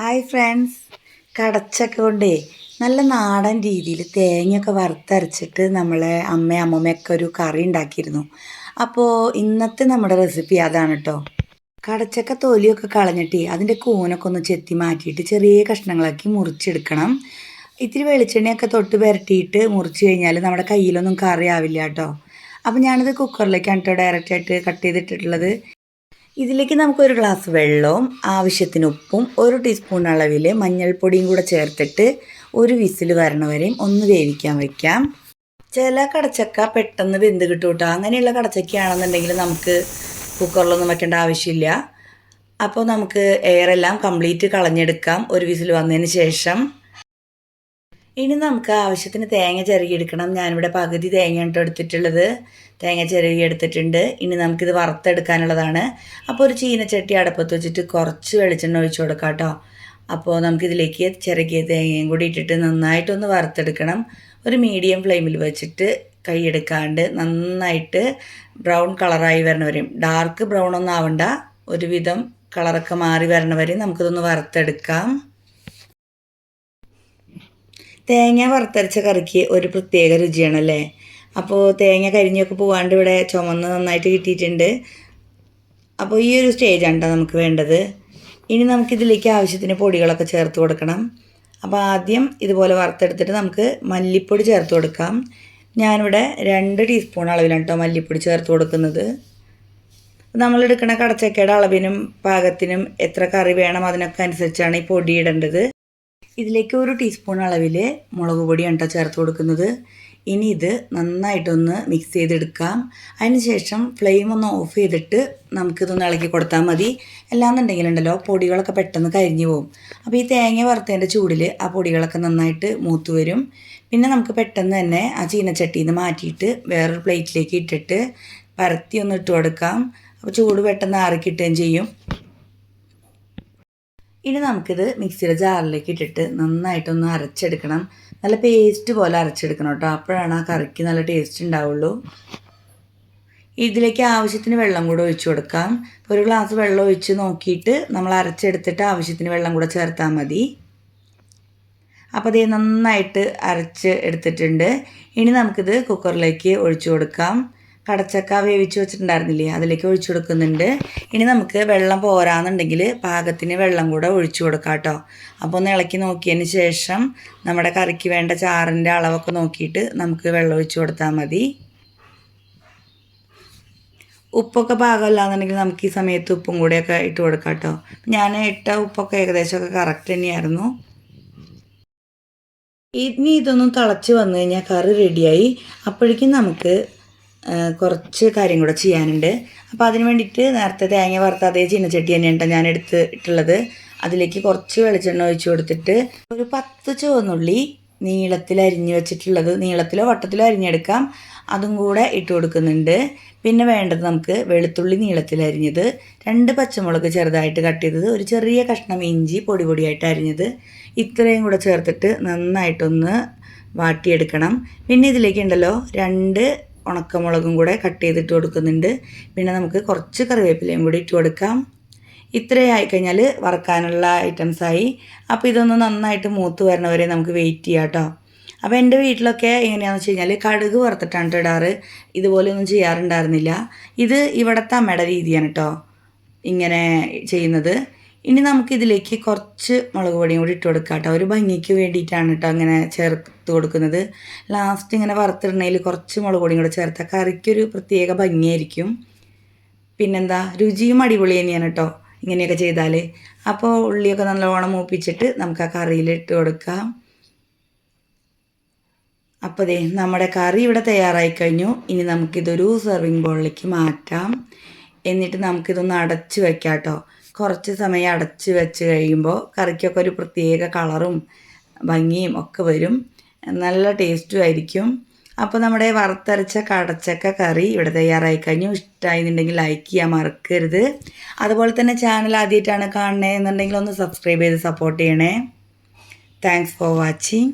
Hi friends കടച്ചൊക്കെ കൊണ്ടേ നല്ല നാടൻ രീതിയിൽ തേങ്ങയൊക്കെ വറുത്തരച്ചിട്ട് നമ്മളെ അമ്മയും അമ്മമ്മയൊക്കെ ഒരു കറി ഉണ്ടാക്കിയിരുന്നു. അപ്പോൾ ഇന്നത്തെ നമ്മുടെ റെസിപ്പി അതാണ് കേട്ടോ കടച്ചക്ക തൊലിയൊക്കെ കളഞ്ഞിട്ട് അതിന്റെ കൂനൊക്കെ ഒന്ന് ചെത്തി മാറ്റിയിട്ട് ചെറിയ കഷ്ണങ്ങളാക്കി മുറിച്ചെടുക്കണം. ഇത്തിരി വെളിച്ചെണ്ണയൊക്കെ തൊട്ട് പുരട്ടിയിട്ട് മുറിച്ച് കഴിഞ്ഞാൽ നമ്മുടെ കയ്യിലൊന്നും കറി ആവില്ല കേട്ടോ അപ്പോൾ ഞാനിത് കുക്കറിലേക്കാണ് കേട്ടോ ഡയറക്റ്റായിട്ട് കട്ട് ചെയ്തിട്ടുള്ളത് ഇതിലേക്ക് നമുക്ക് ഒരു ഗ്ലാസ് വെള്ളവും ആവശ്യത്തിന് ഉപ്പും ഒരു ടീസ്പൂൺ അളവിൽ മഞ്ഞൾപ്പൊടിയും കൂടെ ചേർത്തിട്ട് ഒരു വിസിൽ വരണവരെയും ഒന്ന് വേവിക്കാൻ വയ്ക്കാം ചില കടച്ചക്ക പെട്ടെന്ന് വെന്ത് കിട്ടും കേട്ടോ. അങ്ങനെയുള്ള കടച്ചക്കയാണെന്നുണ്ടെങ്കിൽ നമുക്ക് കുക്കറിലൊന്നും വെക്കേണ്ട ആവശ്യമില്ല. അപ്പോൾ നമുക്ക് എയറെല്ലാം കംപ്ലീറ്റ് കളഞ്ഞെടുക്കാം. ഒരു വിസിൽ വന്നതിന് ശേഷം ഇനി നമുക്ക് ആവശ്യത്തിന് തേങ്ങ ചിരകിയെടുക്കണം ഞാനിവിടെ പകുതി തേങ്ങ ഇട്ട് എടുത്തിട്ടുള്ളത്. തേങ്ങ ചിരകി എടുത്തിട്ടുണ്ട്. ഇനി നമുക്കിത് വറുത്തെടുക്കാനുള്ളതാണ്. അപ്പോൾ ഒരു ചീനച്ചട്ടി അടപ്പത്ത് വെച്ചിട്ട് കുറച്ച് വെളിച്ചെണ്ണ ഒഴിച്ചു കൊടുക്കാം കേട്ടോ അപ്പോൾ നമുക്കിതിലേക്ക് ചിരകിയ തേങ്ങയും കൂടി ഇട്ടിട്ട് നന്നായിട്ടൊന്ന് വറുത്തെടുക്കണം. ഒരു മീഡിയം ഫ്ലെയിമിൽ വെച്ചിട്ട് കൈയെടുക്കാണ്ട് നന്നായിട്ട് ബ്രൗൺ കളറായി വരണ വരെയും. ഡാർക്ക് ബ്രൗൺ ഒന്നും ആവണ്ട. ഒരുവിധം കളറൊക്കെ മാറി വരണ വരെ നമുക്കിതൊന്ന് വറുത്തെടുക്കാം. തേങ്ങ വറുത്തരച്ച കറിക്ക് ഒരു പ്രത്യേക രുചിയാണല്ലേ? അപ്പോൾ തേങ്ങ കരിഞ്ഞൊക്കെ പോകാണ്ട് ഇവിടെ ചുമന്ന് നന്നായിട്ട് കിട്ടിയിട്ടുണ്ട്. അപ്പോൾ ഈ ഒരു സ്റ്റേജാണ് കേട്ടോ നമുക്ക് വേണ്ടത്. ഇനി നമുക്കിതിലേക്ക് ആവശ്യത്തിന് പൊടികളൊക്കെ ചേർത്ത് കൊടുക്കണം. അപ്പോൾ ആദ്യം ഇതുപോലെ വറുത്തെടുത്തിട്ട് നമുക്ക് മല്ലിപ്പൊടി ചേർത്ത് കൊടുക്കാം. ഞാനിവിടെ രണ്ട് ടീസ്പൂൺ അളവിലാണ് കേട്ടോ മല്ലിപ്പൊടി ചേർത്ത് കൊടുക്കുന്നത്. നമ്മളെടുക്കുന്ന കടച്ചക്കയുടെ അളവിനും പാകത്തിനും എത്ര കറി വേണം അതിനൊക്കെ അനുസരിച്ചാണ് ഈ പൊടി ഇടേണ്ടത്. ഇതിലേക്ക് ഒരു ടീസ്പൂൺ അളവിൽ മുളക് പൊടിയാണ് കേട്ടോ ചേർത്ത് കൊടുക്കുന്നത്. ഇനി ഇത് നന്നായിട്ടൊന്ന് മിക്സ് ചെയ്തെടുക്കാം. അതിനുശേഷം ഫ്ലെയിം ഒന്ന് ഓഫ് ചെയ്തിട്ട് നമുക്കിതൊന്ന് ഇളക്കി കൊടുത്താൽ മതി. അല്ലാന്നുണ്ടെങ്കിലുണ്ടല്ലോ പൊടികളൊക്കെ പെട്ടെന്ന് കരിഞ്ഞു പോകും അപ്പോൾ ഈ തേങ്ങ വറുത്തതിന്റെ ചൂടിൽ ആ പൊടികളൊക്കെ നന്നായിട്ട് മൂത്ത് വരും. പിന്നെ നമുക്ക് പെട്ടെന്ന് തന്നെ ആ ചീനച്ചട്ടിയിൽ നിന്ന് മാറ്റിയിട്ട് വേറൊരു പ്ലേറ്റിലേക്ക് ഇട്ടിട്ട് പരത്തി ഒന്ന് ഇട്ട് കൊടുക്കാം. അപ്പോൾ ചൂട് പെട്ടെന്ന് ആറിക്കിട്ടുകയും ചെയ്യും. ഇനി നമുക്കിത് മിക്സിയുടെ ജാറിലേക്ക് ഇട്ടിട്ട് നന്നായിട്ടൊന്ന് അരച്ചെടുക്കണം. നല്ല പേസ്റ്റ് പോലെ അരച്ചെടുക്കണം കേട്ടോ. അപ്പോഴാണ് ആ കറിക്ക് നല്ല ടേസ്റ്റ് ഉണ്ടാവുള്ളൂ. ഇതിലേക്ക് ആവശ്യത്തിന് വെള്ളം കൂടെ ഒഴിച്ചു കൊടുക്കാം. ഒരു ഗ്ലാസ് വെള്ളം ഒഴിച്ച് നോക്കിയിട്ട് നമ്മൾ അരച്ചെടുത്തിട്ട് ആവശ്യത്തിന് വെള്ളം കൂടെ ചേർത്താൽ മതി. അപ്പോൾ അതേ നന്നായിട്ട് അരച്ച് എടുത്തിട്ടുണ്ട്. ഇനി നമുക്കിത് കുക്കറിലേക്ക് ഒഴിച്ചു കൊടുക്കാം. കടച്ചക്ക വേവിച്ച് വെച്ചിട്ടുണ്ടായിരുന്നില്ലേ? അതിലേക്ക് ഒഴിച്ചു കൊടുക്കുന്നുണ്ട്. ഇനി നമുക്ക് വെള്ളം പോരാന്നുണ്ടെങ്കിൽ പാകത്തിന് വെള്ളം കൂടെ ഒഴിച്ചു കൊടുക്കാം കേട്ടോ. അപ്പോൾ ഒന്ന് ഇളക്കി നോക്കിയതിന് ശേഷം നമ്മുടെ കറിക്ക് വേണ്ട ചാറിന്റെ അളവൊക്കെ നോക്കിയിട്ട് നമുക്ക് വെള്ളം ഒഴിച്ചു കൊടുത്താൽ മതി. ഉപ്പൊക്കെ പാകമല്ലാന്നുണ്ടെങ്കിൽ നമുക്ക് ഈ സമയത്ത് ഉപ്പും കൂടെയൊക്കെ ഇട്ട് കൊടുക്കാം കേട്ടോ. ഞാൻ ഇട്ട ഉപ്പൊക്കെ ഏകദേശമൊക്കെ കറക്റ്റ് തന്നെയായിരുന്നു. ഇനി ഇതൊന്നും തിളച്ച് വന്നു കഴിഞ്ഞാൽ കറി റെഡിയായി അപ്പോഴേക്കും നമുക്ക് കുറച്ച് കാര്യം കൂടെ ചെയ്യാനുണ്ട്. അപ്പോൾ അതിന് വേണ്ടിയിട്ട് നേരത്തെ തേങ്ങ വറുത്ത അതേ ചീനച്ചട്ടി തന്നെയാണ് ഞാൻ എടുത്ത് ഇട്ടുള്ളത് അതിലേക്ക് കുറച്ച് വെളിച്ചെണ്ണ ഒഴിച്ചു കൊടുത്തിട്ട് ഒരു പത്ത് ചുവന്നുള്ളി നീളത്തിൽ അരിഞ്ഞു വെച്ചിട്ടുള്ളത് നീളത്തിലോ വട്ടത്തിലോ അരിഞ്ഞെടുക്കാം. അതും കൂടെ ഇട്ട് കൊടുക്കുന്നുണ്ട്. പിന്നെ വേണ്ടത് നമുക്ക് വെളുത്തുള്ളി നീളത്തിൽ അരിഞ്ഞത് രണ്ട് പച്ചമുളക് ചെറുതായിട്ട് കട്ട് ചെയ്തത് ഒരു ചെറിയ കഷ്ണം ഇഞ്ചി പൊടി പൊടിയായിട്ട് അരിഞ്ഞത്. ഇത്രയും കൂടെ ചേർത്തിട്ട് നന്നായിട്ടൊന്ന് വാട്ടിയെടുക്കണം. പിന്നെ ഇതിലേക്ക് ഉണ്ടല്ലോ രണ്ട് ഉണക്കമുളകും കൂടെ കട്ട് ചെയ്തിട്ട് കൊടുക്കുന്നുണ്ട്. പിന്നെ നമുക്ക് കുറച്ച് കറിവേപ്പിലയും കൂടി ഇട്ട് കൊടുക്കാം. ഇത്രയായി കഴിഞ്ഞാൽ വറക്കാനുള്ള ഐറ്റംസായി അപ്പോൾ ഇതൊന്ന് നന്നായിട്ട് മൂത്ത് വരണവരെ നമുക്ക് വെയിറ്റ് ചെയ്യാം കേട്ടോ അപ്പോൾ എന്റെ വീട്ടിലൊക്കെ എങ്ങനെയാണെന്ന് വെച്ച് കഴിഞ്ഞാൽ കടുക് വറുത്തിട്ടാണ് ഇടാറ്. ഇതുപോലെയൊന്നും ചെയ്യാറുണ്ടായിരുന്നില്ല. ഇത് ഇവിടുത്തെ അമ്മയുടെ രീതിയാണ് കേട്ടോ ഇങ്ങനെ ചെയ്യുന്നത്. ഇനി നമുക്കിതിലേക്ക് കുറച്ച് മുളക് പൊടിയും കൂടി ഇട്ട് കൊടുക്കാം കേട്ടോ. ഒരു ഭംഗിക്ക് വേണ്ടിയിട്ടാണ് കേട്ടോ അങ്ങനെ ചേർത്ത് കൊടുക്കുന്നത്. ലാസ്റ്റ് ഇങ്ങനെ വറുത്തിടണേൽ കുറച്ച് മുളക് പൊടിയും കൂടെ ചേർത്താൽ കറിക്കൊരു പ്രത്യേക ഭംഗിയായിരിക്കും. പിന്നെന്താ രുചിയും അടിപൊളി തന്നെയാണ് കേട്ടോ ഇങ്ങനെയൊക്കെ ചെയ്താൽ അപ്പോൾ ഉള്ളിയൊക്കെ നല്ലവണ്ണം മൂപ്പിച്ചിട്ട് നമുക്ക് ആ കറിയിൽ ഇട്ട് കൊടുക്കാം. അപ്പോൾ ദേ നമ്മുടെ കറി ഇവിടെ തയ്യാറായി കഴിഞ്ഞു. ഇനി നമുക്കിതൊരു സെർവിങ് ബോളിലേക്ക് മാറ്റാം. എന്നിട്ട് നമുക്കിതൊന്ന് അടച്ച് വെക്കാം കേട്ടോ. കുറച്ച് സമയം അടച്ച് വെച്ച് കഴിയുമ്പോൾ കറിക്കൊക്കെ ഒരു പ്രത്യേക കളറും ഭംഗിയും ഒക്കെ വരും. നല്ല ടേസ്റ്റും ആയിരിക്കും. അപ്പോൾ നമ്മുടെ വറുത്തരച്ച കടച്ചക്ക കറി ഇവിടെ തയ്യാറായി കഴിഞ്ഞു. ഇഷ്ടമായിരുന്നുണ്ടെങ്കിൽ ലൈക്ക് ചെയ്യാൻ മറക്കരുത്. അതുപോലെ തന്നെ ചാനൽ ആദ്യമായിട്ടാണ് കാണണേ എന്നുണ്ടെങ്കിൽ ഒന്ന് സബ്സ്ക്രൈബ് ചെയ്ത് സപ്പോർട്ട് ചെയ്യണേ. Thanks for watching